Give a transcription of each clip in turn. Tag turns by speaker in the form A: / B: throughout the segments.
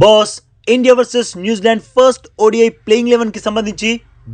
A: Boss India versus New Zealand first ODI playing లెవెన్కి సంబంధించి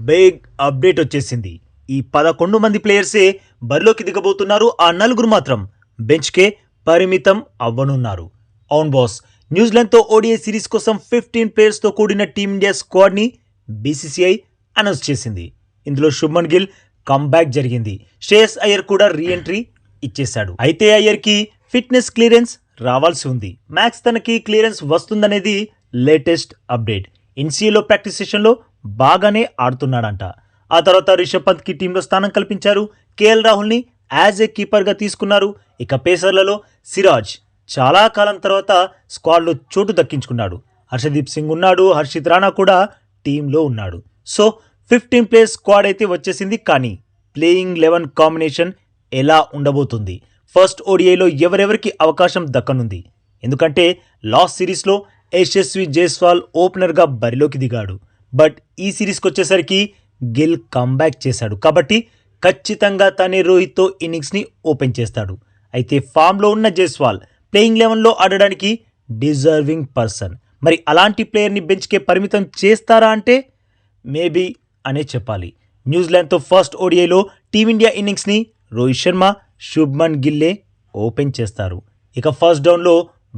A: big update వచ్చేసింది. ఈ పదకొండు మంది ప్లేయర్సే బరిలోకి దిగబోతున్నారు ఆ నలుగురు మాత్రం బెంచ్కే పరిమితం అవ్వనున్నారు. అవును బాస్ న్యూజిలాండ్తో ఓడిఐ సిరీస్ కోసం ఫిఫ్టీన్ ప్లేయర్స్తో కూడిన టీమిండియా స్క్వాడ్ని బీసీసీఐ అనౌన్స్ చేసింది. ఇందులో శుభ్మన్ గిల్ కంబ్యాక్ జరిగింది. శ్రేయస్ అయ్యర్ కూడా రీఎంట్రీ ఇచ్చేశాడు. అయితే అయ్యర్కి ఫిట్నెస్ క్లియరెన్స్ రావాల్సి ఉంది. మ్యాక్స్ తనకి క్లియరెన్స్ వస్తుందనేది లేటెస్ట్ అప్డేట్. ఎన్సీఏలో ప్రాక్టీస్ సెషన్లో బాగానే ఆడుతున్నాడంట. ఆ తర్వాత రిషబ్ పంత్కి టీంలో స్థానం కల్పించారు. కేఎల్ రాహుల్ని యాజ్ ఏ కీపర్గా తీసుకున్నారు. ఇక పేసర్లలో సిరాజ్ చాలా కాలం తర్వాత స్క్వాడ్లో చోటు దక్కించుకున్నాడు. హర్షదీప్ సింగ్ ఉన్నాడు. హర్షిత్ రాణా కూడా టీంలో ఉన్నాడు. సో ఫిఫ్టీన్ ప్లేయర్స్ స్క్వాడ్ అయితే వచ్చేసింది కానీ ప్లేయింగ్ లెవెన్ కాంబినేషన్ ఎలా ఉండబోతుంది? ఫస్ట్ ఓడిఐలో ఎవరెవరికి అవకాశం దక్కనుంది? ఎందుకంటే లాస్ట్ సిరీస్లో యశస్వి జైస్వాల్ ఓపెనర్గా బరిలోకి దిగాడు. బట్ ఈ సిరీస్కి వచ్చేసరికి గిల్ కంబ్యాక్ చేశాడు. కాబట్టి ఖచ్చితంగా తనే రోహిత్తో ఇన్నింగ్స్ని ఓపెన్ చేస్తాడు. అయితే ఫామ్లో ఉన్న జైస్వాల్ ప్లేయింగ్ లెవెన్లో ఆడడానికి డిజర్వింగ్ పర్సన్. మరి అలాంటి ప్లేయర్ని బెంచ్కే పరిమితం చేస్తారా అంటే? మేబీ అనే చెప్పాలి. న్యూజిలాండ్తో ఫస్ట్ ఓడిఐలో టీమిండియా ఇన్నింగ్స్ని రోహిత్ శర్మ శుభ్మన్ గిల్లే ఓపెన్ చేస్తారు. ఇక ఫస్ట్ డౌన్లో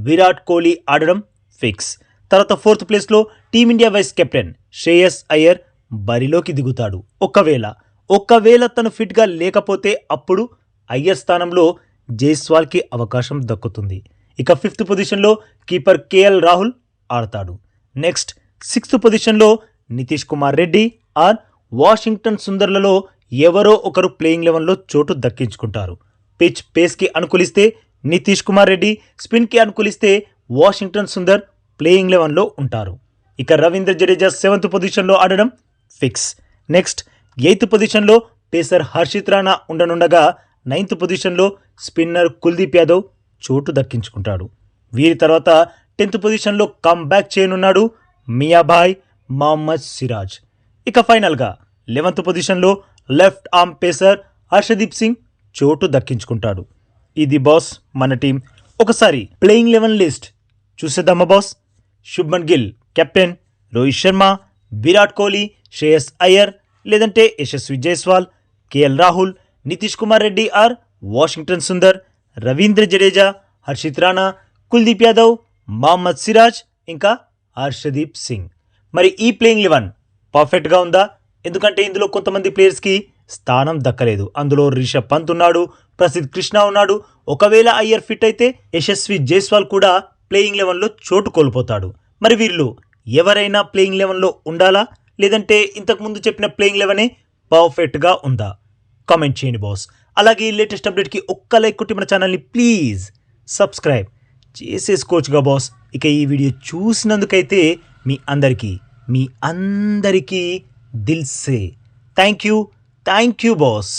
A: విరాట్ కోహ్లీ ఆడడం ఫిక్స్. తర్వాత ఫోర్త్ ప్లేస్లో team India vice captain Shreyas Iyer బరిలోకి దిగుతాడు. ఒకవేళ ఒకవేళ తను ఫిట్గా లేకపోతే అప్పుడు అయ్యర్ స్థానంలో జైస్వాల్కి అవకాశం దక్కుతుంది. ఇక ఫిఫ్త్ పొజిషన్లో కీపర్ కేఎల్ రాహుల్ ఆడతాడు. నెక్స్ట్ సిక్స్త్ పొజిషన్లో నితీష్ కుమార్ రెడ్డి ఆర్ వాషింగ్టన్ సుందర్లలో ఎవరో ఒకరు ప్లేయింగ్ లెవెన్లో చోటు దక్కించుకుంటారు. పిచ్ పేస్కి అనుకూలిస్తే నితీష్ కుమార్ రెడ్డి స్పిన్కి అనుకూలిస్తే వాషింగ్టన్ సుందర్ ప్లేయింగ్ లెవెన్లో ఉంటారు. ఇక రవీంద్ర జడేజా సెవెంత్ పొజిషన్లో ఆడడం ఫిక్స్. నెక్స్ట్ ఎయిత్ పొజిషన్లో పేసర్ హర్షిత్ రాణా ఉండనుండగా నైన్త్ పొజిషన్లో స్పిన్నర్ కుల్దీప్ యాదవ్ చోటు దక్కించుకుంటాడు. వీరి తర్వాత టెన్త్ పొజిషన్లో కమ్బ్యాక్ చేయనున్నాడు మియాభాయ్ మహమ్మద్ సిరాజ్. ఇక ఫైనల్గా లెవెంత్ పొజిషన్లో left arm pacer Harshdeep Singh చోటు దక్కించుకుంటాడు. ఇది బాస్ మన టీం. ఒకసారి ప్లేయింగ్ లెవెన్ లిస్ట్ చూసేద్దామా బాస్? శుభ్మన్ గిల్ కెప్టెన్. రోహిత్ శర్మ విరాట్ కోహ్లీ శ్రేయస్ అయ్యర్ లేదంటే Yashasvi Jaiswal KL Rahul Nitish Kumar Reddy or Washington Sundar Ravindra Jadeja Harshit Rana Kuldeep Yadav Mohammed Siraj ఇంకా హర్షదీప్ సింగ్. మరి ఈ ప్లేయింగ్ లెవెన్ పర్ఫెక్ట్గా ఉందా? ఎందుకంటే ఇందులో కొంతమంది ప్లేయర్స్కి స్థానం దక్కలేదు. అందులో రిషబ్ పంత్ ఉన్నాడు ప్రసిద్ధ్ కృష్ణ ఉన్నాడు. ఒకవేళ అయ్యర్ ఫిట్ అయితే యశస్వి జైస్వాల్ కూడా ప్లేయింగ్ లెవెన్లో చోటు కోల్పోతాడు. మరి వీళ్ళు ఎవరైనా ప్లేయింగ్ లెవెన్లో ఉండాలా? లేదంటే ఇంతకుముందు చెప్పిన ప్లేయింగ్ లెవెనే పర్ఫెక్ట్గా ఉందా? కామెంట్ చేయండి బాస్. అలాగే ఈ లేటెస్ట్ అప్డేట్కి ఒక్క లైక్ కొట్టి మన ఛానల్ని ప్లీజ్ సబ్స్క్రైబ్ చేసేసుకోవచ్చుగా బాస్. ఇక ఈ వీడియో చూసినందుకైతే మీ అందరికీ మీ అందరికీ దిల్సే thank you. Thank you boss